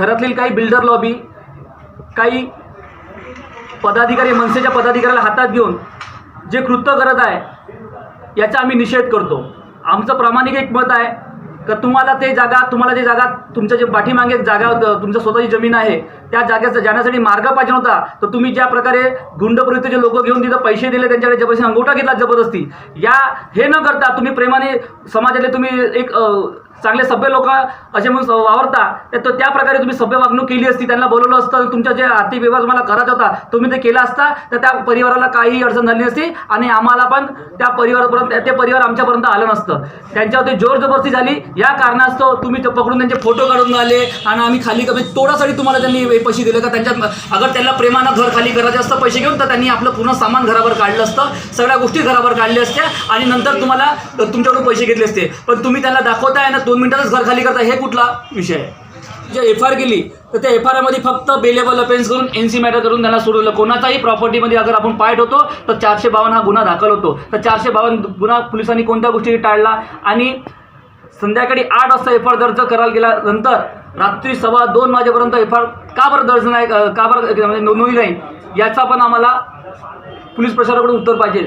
शहरातील काही builder lobby काही पदाधिकारी मनसेच्या पदाधिकाऱ्याला हातात घेऊन जे कृत्य करत आहे याचा आम्ही निषेध करतो. आमचं प्रामाणिक एक मत आहे का तुम्हाला ते जागा तुम्हाला जे जागा तुमच्या जे पाठीमागे एक जागा होतं तुमच्या स्वतःची जमीन आहे त्या जागेचा जाण्यासाठी मार्ग पाहिजे होता. तर तुम्ही ज्या प्रकारे गुंडप्रवृत्तीचे लोक घेऊन तिथं पैसे दिले त्यांच्याकडे जबरदस्ती अंगोठा घेतला जबरदस्ती. या हे न करता तुम्ही प्रेमाने समाजातले तुम्ही एक चांगले सभ्य लोक असे म्हणून वावरता तर त्या प्रकारे तुम्ही सभ्य वागणूक केली असती त्यांना बोलवलं असतं तुमच्या जे आर्थिक व्यवहार तुम्हाला करायचा होता तुम्ही ते केला असता तर त्या परिवाराला काहीही अडचण झाली नसती आणि आम्हाला पण त्या परिवारापर्यंत ते परिवार आमच्यापर्यंत आलं नसतं. त्यांच्यावरती जोर जबरदस्ती झाली. या कारणास्तव तुम्ही ते पकडून त्यांचे फोटो काढून आले आणि आम्ही खाली कमी तोडासाठी तुम्हाला त्यांनी पैसे दिले तर त्यांच्यात अगर त्यांना प्रेमानं घर खाली करायचे असतं पैसे घेऊन तर त्यांनी आपलं पूर्ण सामान घरावर काढलं असतं. सगळ्या गोष्टी घरावर काढल्या असत्या आणि नंतर तुम्हाला तुमच्याकडून पैसे घेतले असते. पण तुम्ही त्यांना दाखवताय ना दोन मिनिटातच घर खाली करता हे कुठला विषय आहे? जे एफ आर केली तर त्या एफ आरमध्ये फक्त बेलेबल अफेन्स करून एन सी मॅटर करून त्यांना सोडवलं कोणाचाही प्रॉपर्टीमध्ये अगर आपण पायट होतो तर चारशे बावन्न हा गुन्हा दाखल होतो. तर चारशे बावन्न गुन्हा पोलिसांनी कोणत्या गोष्टी टाळला? आणि संध्याकाळी आठ वाजता एफ आर दर्ज करायला गेल्यानंतर रात्री सव्वा दोन वाजेपर्यंत एफ आर का बरं दर्ज नाही का बरं म्हणजे नोंदवली नाही? याचा पण आम्हाला पोलीस प्रशासनाकडून उत्तर पाहिजे.